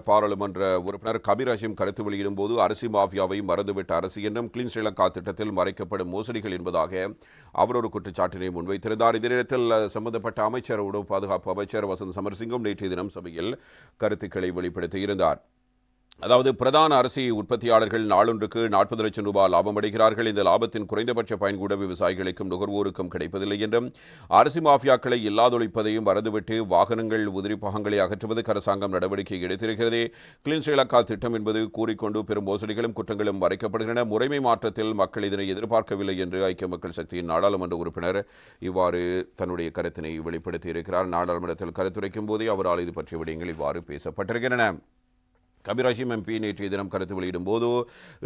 பாராளுமன்ற உறுப்பினர் கபீர் ஹஷீம் கருத்து வெளியிடும் போது அரிசி மாஃபியாவை மறந்துவிட்ட அரசு என்றும் கிளீன் ஸ்ரீலங்கா திட்டத்தில் மறைக்கப்படும் மோசடிகள் என்பதாக அவர் ஒரு குற்றச்சாட்டினை முன்வைத்திருந்தார். இதே நேரத்தில் சம்பந்தப்பட்ட அமைச்சர் உணவு பாதுகாப்பு அமைச்சர் வசந்த் சமரசிங்கம் நேற்றைய தினம் சபையில் கருத்துக்களை வெளிப்படுத்தியிருந்தார். அதாவது பிரதான அரிசி உற்பத்தியாளர்கள் நாளொன்றுக்கு நாற்பது லட்சம் ரூபாய் லாபம் அடைகிறார்கள். இந்த லாபத்தின் குறைந்தபட்ச பயன் கூட விவசாயிகளுக்கும் நுகர்வோருக்கும் கிடைப்பதில்லை என்றும் அரிசி மாஃபியாக்களை இல்லாதொழிப்பதையும் மறந்துவிட்டு வாகனங்கள் உதிரி பாகங்களை அகற்றுவதற்கு அரசாங்கம் நடவடிக்கை எடுத்திருக்கிறது. கிளீன் ஸ்ரீலங்கா திட்டம் என்பது கூறிக்கொண்டு பெரும் மோசடிகளும் குற்றங்களும் மறைக்கப்படுகின்றன முறைமை மாற்றத்தில் மக்கள் இதனை எதிர்பார்க்கவில்லை என்று ஐக்கிய மக்கள் சக்தியின் நாடாளுமன்ற உறுப்பினர் இவ்வாறு தன்னுடைய கருத்தினை வெளிப்படுத்தியிருக்கிறார். நாடாளுமன்றத்தில் கருத்துரைக்கும் போதே அவரால் இது பற்றிய விடயங்கள் இவ்வாறு பேசப்பட்டிருக்கின்றன. கபிராஷிம் எம்பி நேற்றைய தினம் கருத்து வெளியிடும் போது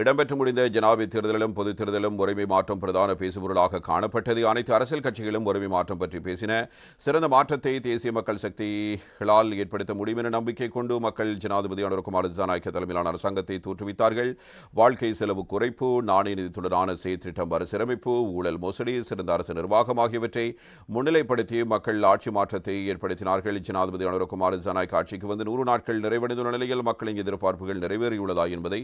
இடம்பெற்று முடிந்த ஜனாபி தேர்தலிலும் பொது தேர்தலும் முறைமை மாற்றம் பிரதான பேசுபொருளாக காணப்பட்டது. அனைத்து அரசியல் கட்சிகளும் முறைமை மாற்றம் பற்றி பேசின. சிறந்த மாற்றத்தை தேசிய மக்கள் சக்திகளால் ஏற்படுத்த முடியும் என நம்பிக்கை கொண்டு மக்கள் ஜனாதிபதி அனுரகுமார் ஜனநாயக தலைமையிலான அரசாங்கத்தை தோற்றுவித்தார்கள். வாழ்க்கை செலவு குறைப்பு நாணய நிதித்துடனான செயற்திட்டம் மறுசீரமைப்பு ஊழல் மோசடி சிறந்த அரசு நிர்வாகம் ஆகியவற்றை முன்னிலைப்படுத்தி மக்கள் ஆட்சி மாற்றத்தை ஏற்படுத்தினார்கள். ஜனாதிபதி அனுரகுமார் ஜனநாயக ஆட்சிக்கு வந்து நூறு நாட்கள் நிறைவடைந்துள்ள நிலையில் மக்களின் எதிர்பார்ப்புகள் நிறைவேறியுள்ளதா என்பதை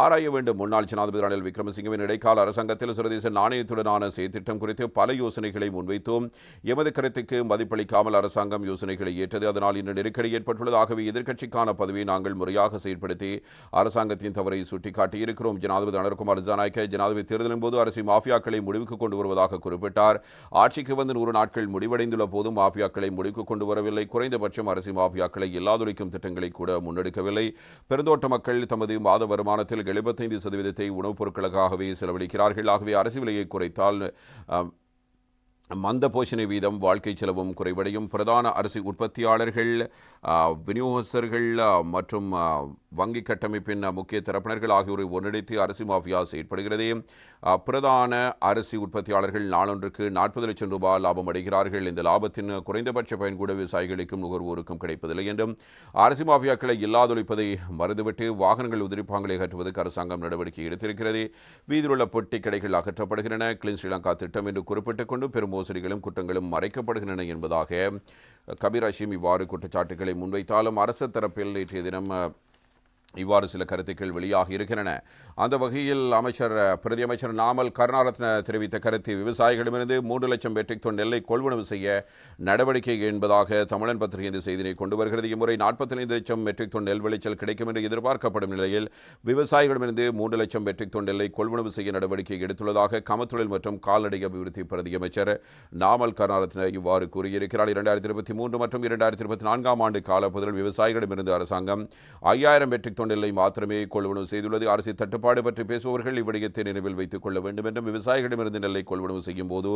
ஆராய வேண்டும். முன்னாள் ஜனாதிபதி ரணில் விக்ரமசிங்கவின் இடைக்கால அரசாங்கத்தில் சர்வதேச நாணயத்துடனான செயற்திட்டம் குறித்து பல யோசனைகளை முன்வைத்தோம். எமது கருத்துக்கு மதிப்பளிக்காமல் அரசாங்கம் யோசனைகளை ஏற்றது. அதனால் இன்று நெருக்கடி ஏற்பட்டுள்ளது. ஆகவே எதிர்க்கட்சிக்கான பதவியை நாங்கள் முறையாக செயற்படுத்தி அரசாங்கத்தின் தவறை சுட்டிக்காட்டியிருக்கிறோம். ஜனாதிபதி அனர்குமார் ஜனநாயக்க ஜனாதிபதி தேர்தலின் போது அரசு மாஃபியாக்களை முடிவுக்கு கொண்டு வருவதாக குறிப்பிட்டார். ஆட்சிக்கு வந்து நூறு நாட்கள் முடிவடைந்துள்ள போதும் மாஃபியாக்களை முடிவுக்கு கொண்டு வரவில்லை. குறைந்தபட்சம் அரசு மாஃபியாக்களை இல்லாதொழிக்கும் திட்டங்களை கூட முன்னெடுக்கவில்லை. பெருந்தோட்ட மக்கள் தமது மாத வருமானத்தில் எழுபத்தைந்து சதவீதத்தை உணவுப் பொருட்களுக்காகவே செலவழிக்கிறார்கள். ஆகவே அரசு விலையை குறைத்தால் மந்த போஷணை வீதம் வாழ்க்கை செலவும் குறைவடையும். பிரதான அரிசி உற்பத்தியாளர்கள் விநியோகஸ்தர்கள் மற்றும் வங்கி கட்டமைப்பின் முக்கிய தரப்பினர்கள் ஆகியோரை ஒன்றிணைத்து அரிசி மாஃபியா செயற்படுகிறது. பிரதான அரிசி உற்பத்தியாளர்கள் நாளொன்றுக்கு நாற்பது லட்சம் ரூபாய் லாபம் அடைகிறார்கள். இந்த லாபத்தின் குறைந்தபட்ச பயன் கூட விவசாயிகளுக்கும் நுகர்வோருக்கும் கிடைப்பதில்லை என்றும் அரிசி மாஃபியாக்களை இல்லாதொழிப்பதை மறந்துவிட்டு வாகனங்கள் உதிரிப்பாங்களை அகற்றுவதற்கு அரசாங்கம் நடவடிக்கை எடுத்திருக்கிறது. வீதியிலுள்ள பொட்டி கடைகள் அகற்றப்படுகின்றன. கிளீன் ஸ்ரீலங்கா திட்டம் என்று குறிப்பிட்டுக் கொண்டு பெரும் மோசடிகளும் குற்றங்களும் மறைக்கப்படுகின்றன என்பதாக கபீர் ஹஷீம் இவ்வாறு குற்றச்சாட்டுகளை முன்வைத்தாலும் அரசு தரப்பில் நேற்றைய தினம் இவ்வாறு சில கருத்துக்கள் வெளியாக இருக்கின்றன. அந்த வகையில் அமைச்சர் பிரதி அமைச்சர் நாமல் கருணாரத்ன தெரிவித்த கருத்து விவசாயிகளிடமிருந்து மூன்று லட்சம் மெட்ரிக் டன் நெல்லை கொள்வனவு செய்ய நடவடிக்கை என்பதாக தமிழன் பத்திரிகை இந்த செய்தியை கொண்டு வருகிறது. இம்முறை நாற்பத்தைந்து லட்சம் மெட்ரிக் டன் நெல் விளைச்சல் கிடைக்கும் என்று எதிர்பார்க்கப்படும் நிலையில் விவசாயிகளிடமிருந்து மூன்று லட்சம் மெட்ரிக் டன் நெல்லை கொள்வனவு செய்ய நடவடிக்கை எடுத்துள்ளதாக கமத்தொழில் மற்றும் கால்நடை அபிவிருத்தி பிரதி அமைச்சர் நாமல் கருணாரத்ன இவ்வாறு கூறியிருக்கிறார். இரண்டாயிரத்தி இருபத்தி மூன்று மற்றும் இரண்டாயிரத்தி இருபத்தி நான்காம் ஆண்டு காலப்பகுதியில் விவசாயிகளிடமிருந்து அரசாங்கம் ஐயாயிரம் மெட்ரிக் டன் மாத்திரமே கொள்வனவு செய்துள்ளது. அரசு தட்டுப்பாடு பற்றி பேசுபவர்கள் இவ்விடயத்தை நினைவில் வைத்துக் கொள்ள வேண்டும் என்றும் விவசாயிகளிடமிருந்து நெல்லை கொள்வனவு செய்யும் போது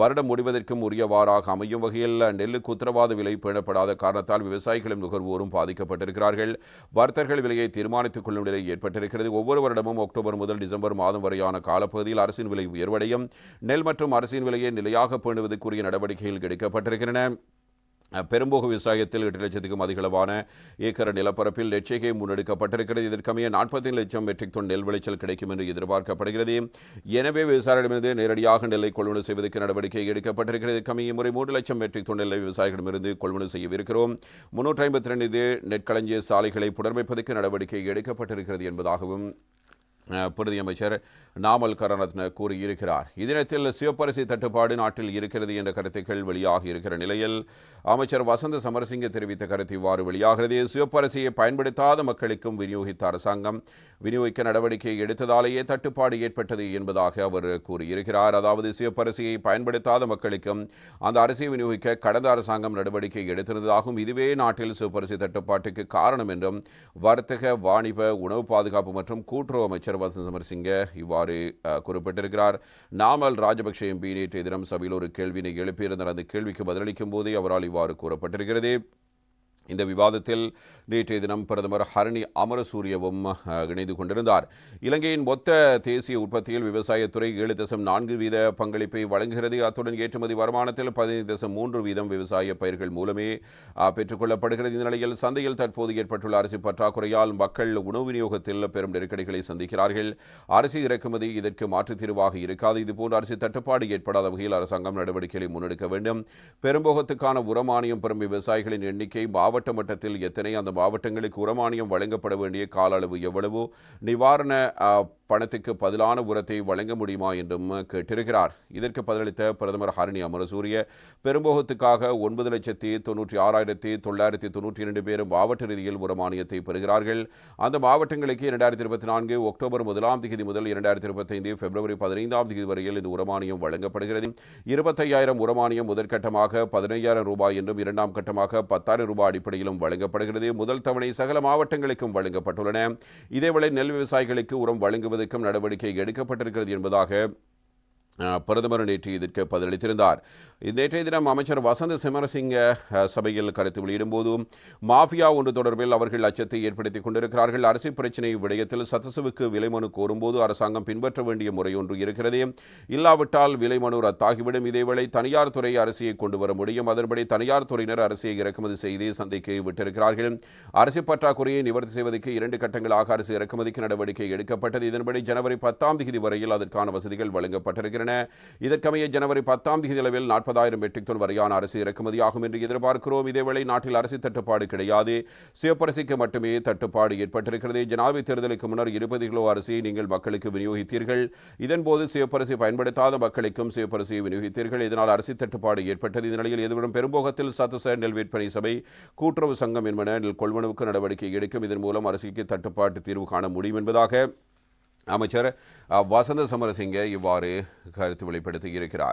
வருடம் முடிவதற்கும் உரியவாறாக அமையும் வகையில் நெல்லுக்கு உத்தரவாத விலை பேணப்படாத காரணத்தால் விவசாயிகளும் நுகர்வோரும் பாதிக்கப்பட்டிருக்கிறார்கள். வர்த்தகர்கள் விலையை தீர்மானித்துக் கொள்ளும் நிலை ஏற்பட்டிருக்கிறது. ஒவ்வொரு வருடமும் அக்டோபர் முதல் டிசம்பர் மாதம் வரையான காலப்பகுதியில் அரசின் விலை உயர்வடையும். நெல் மற்றும் அரசின் விலையை நிலையாக பேணுவதற்குரிய நடவடிக்கைகள் எடுக்கப்பட்டிருக்கின்றன. பெரும்போக விவசாயத்தில் எட்டு லட்சத்துக்கும் அதிகளவான ஏக்கர் நிலப்பரப்பில் நெச்சரிக்கை முன்னெடுக்கப்பட்டிருக்கிறது. இதற்கமைய நாற்பத்தி லட்சம் மெட்ரிக் டன் நெல் விளைச்சல் கிடைக்கும் என்று எதிர்பார்க்கப்படுகிறது. எனவே விவசாயிகளிடமிருந்து நேரடியாக நெல்லை கொள்வனவு செய்வதற்கு நடவடிக்கை எடுக்கப்பட்டிருக்கிறது. இதற்கமைய முறை மூன்று லட்சம் மெட்ரிக் டன் நெல்லை விவசாயிகளிடமிருந்து கொள்முதல் செய்யவிருக்கிறோம். முன்னூற்றி ஐம்பத்தி ரெண்டு நெற்களஞ்சிய சாலைகளை புனர்மைப்பதற்கு நடவடிக்கை எடுக்கப்பட்டிருக்கிறது என்பதாகவும் பிரதி அமைச்சர் நாமல் கரணத்ன கூறியிருக்கிறார். இதனத்தில் சிவப்பரிசி தட்டுப்பாடு நாட்டில் இருக்கிறது என்ற கருத்துக்கள் வெளியாகி இருக்கிற நிலையில் அமைச்சர் வசந்த சமரசிங்க தெரிவித்த கருத்து இவ்வாறு வெளியாகிறது. சிவப்பரிசியை பயன்படுத்தாத மக்களுக்கும் விநியோகித்த அரசாங்கம் விநியோகிக்க நடவடிக்கை எடுத்ததாலேயே தட்டுப்பாடு ஏற்பட்டது என்பதாக அவர் கூறியிருக்கிறார். அதாவது சிவப்பரிசியை பயன்படுத்தாத மக்களுக்கும் அந்த அரிசியை விநியோகிக்க கடந்த அரசாங்கம் நடவடிக்கை எடுத்திருந்ததாகவும் இதுவே நாட்டில் சிவப்பரிசி தட்டுப்பாட்டுக்கு காரணம் என்றும் வர்த்தக வாணிப உணவு பாதுகாப்பு மற்றும் கூட்டுறவு அமைச்சர் வசந்த் சமரசிங்க இவ்வாறு குறிப்பிட்டிருக்கிறார். நாமல் ராஜபக்ஷ எம்பி நேற்றைய தினம் சபையில் ஒரு கேள்வியினை எழுப்பியிருந்தார். அந்த கேள்விக்கு பதிலளிக்கும் போதே அவரால் இவ்வாறு கூறப்பட்டிருக்கிறது. இந்த விவாதத்தில் நேற்றைய தினம் பிரதமர் ஹரணி அமரசூரியவும் இணைந்து கொண்டிருந்தார். இலங்கையின் மொத்த தேசிய உற்பத்தியில் விவசாயத்துறை ஏழு தசம் நான்கு வீத பங்களிப்பை வழங்குகிறது. அத்துடன் ஏற்றுமதி வருமானத்தில் பதினைந்து தசம் மூன்று வீதம் விவசாய பயிர்கள் மூலமே பெற்றுக்கொள்ளப்படுகிறது இந்த நிலையில் சந்தையில் தற்போது ஏற்பட்டுள்ள அரிசி பற்றாக்குறையால் மக்கள் உணவு விநியோகத்தில் பெரும் நெருக்கடிகளை சந்திக்கிறார்கள். அரிசி இறக்குமதி இதற்கு மாற்றுத் தீர்வாக இருக்காது. இதுபோன்ற அரிசி தட்டுப்பாடு ஏற்படாத வகையில் அரசாங்கம் நடவடிக்கைகளை முன்னெடுக்க வேண்டும். பெரும்போகத்துக்கான உரமானியம் பெறும் விவசாயிகளின் எண்ணிக்கை மாவட்ட மாவட்ட மட்டத்தில் எத்தனை அந்த மாவட்டங்களுக்கு உரமானியம் வழங்கப்பட வேண்டிய கால அளவு எவ்வளவு? நிவாரண பணத்துக்கு பதிலான உரத்தை வழங்க முடியுமா என்றும் கேட்டிருக்கிறார். இதற்கு பதிலளித்த பிரதமர் ஹரணி அமரசூரிய பெரும்போகத்துக்காக ஒன்பது லட்சத்தி தொன்னூற்றி ஆறாயிரத்தி தொள்ளாயிரத்தி தொன்னூற்றி இரண்டு பேரும் மாவட்ட ரீதியில் உரமானியத்தை பெறுகிறார்கள். அந்த மாவட்டங்களுக்கு இரண்டாயிரத்தி இருபத்தி நான்கு அக்டோபர் முதலாம் தேதி முதல் இரண்டாயிரத்தி இருபத்தைந்து பிப்ரவரி பதினைந்தாம் தேதி வரையில் இந்த உரமானியம் வழங்கப்படுகிறது. இருபத்தையாயிரம் உரமானியம் முதற்கட்டமாக பதினையாயிரம் ரூபாய் என்றும் இரண்டாம் கட்டமாக பத்தாயிரம் ரூபாய் அடிப்படையிலும் வழங்கப்படுகிறது. முதல் தவணை சகல மாவட்டங்களுக்கும் வழங்கப்பட்டுள்ளன. இதேவேளை நெல் விவசாயிகளுக்கு உரம் வழங்குவதற்கும் நடவடிக்கை எடுக்கப்பட்டிருக்கிறது என்பதாக பிரதமர் நேற்று இதற்கு பதிலளித்திருந்தார். நேற்றைய தினம் அமைச்சர் வசந்த சிமரசிங்க சபையில் கருத்து வெளியிடும்போதும் மாஃபியா ஒன்று தொடர்பில் அவர்கள் அச்சத்தை ஏற்படுத்திக் கொண்டிருக்கிறார்கள். அரசு பிரச்சினை விடயத்தில் சத்தசுவுக்கு விலை மனு கோரும்போது அரசாங்கம் பின்பற்ற வேண்டிய முறை ஒன்று இருக்கிறது. இல்லாவிட்டால் விலை மனு ரத்தாகிவிடும். இதேவேளை தனியார் துறை அரசியை கொண்டு வர முடியும். அதன்படி தனியார் துறையினர் அரசியை இறக்குமதி செய்து சந்தைக்கு விட்டிருக்கிறார்கள். அரசு பற்றாக்குறையை நிவர்த்தி செய்வதற்கு இரண்டு கட்டங்களாக அரசு இறக்குமதிக்கு நடவடிக்கை எடுக்கப்பட்டது. இதன்படி ஜனவரி பத்தாம் தேதி வரையில் அதற்கான வசதிகள் வருகின்றன இதற்கமைய ஜனவரி பத்தாம் தேதி அளவில் நாற்பதாயிரம் மெட்ரிக் டன் வரையான அரசு இறக்குமதியாகும் என்று எதிர்பார்க்கிறோம். இதேவேளை நாட்டில் அரசு தட்டுப்பாடு கிடையாது. சிவப்பரிசிக்கு மட்டுமே தட்டுப்பாடு ஏற்பட்டிருக்கிறது. ஜனாதிபதி தேர்தலுக்கு முன்னர் இருபது கிலோ அரிசியை நீங்கள் மக்களுக்கு விநியோகித்தீர்கள். இதன்போது சிவப்பரிசி பயன்படுத்தாத மக்களுக்கும் சிவப்பரிசியை விநியோகித்தீர்கள். இதனால் அரிசி தட்டுப்பாடு ஏற்பட்டது. இந்த நிலையில் எதிர்வரும் பெரும்போகத்தில் சத்தச நெல் விற்பனை சபை கூட்டுறவு சங்கம் என்பன நெல் கொள்வனவுக்கு நடவடிக்கை எடுக்கும். இதன் மூலம் அரிசிக்கு தட்டுப்பாட்டு தீர்வு காண முடியும் என்பதாக அமைச்சர் வசந்த சமரசிங்க இவ்வாறு கருத்து வெளிப்படுத்தி இருக்கிறார்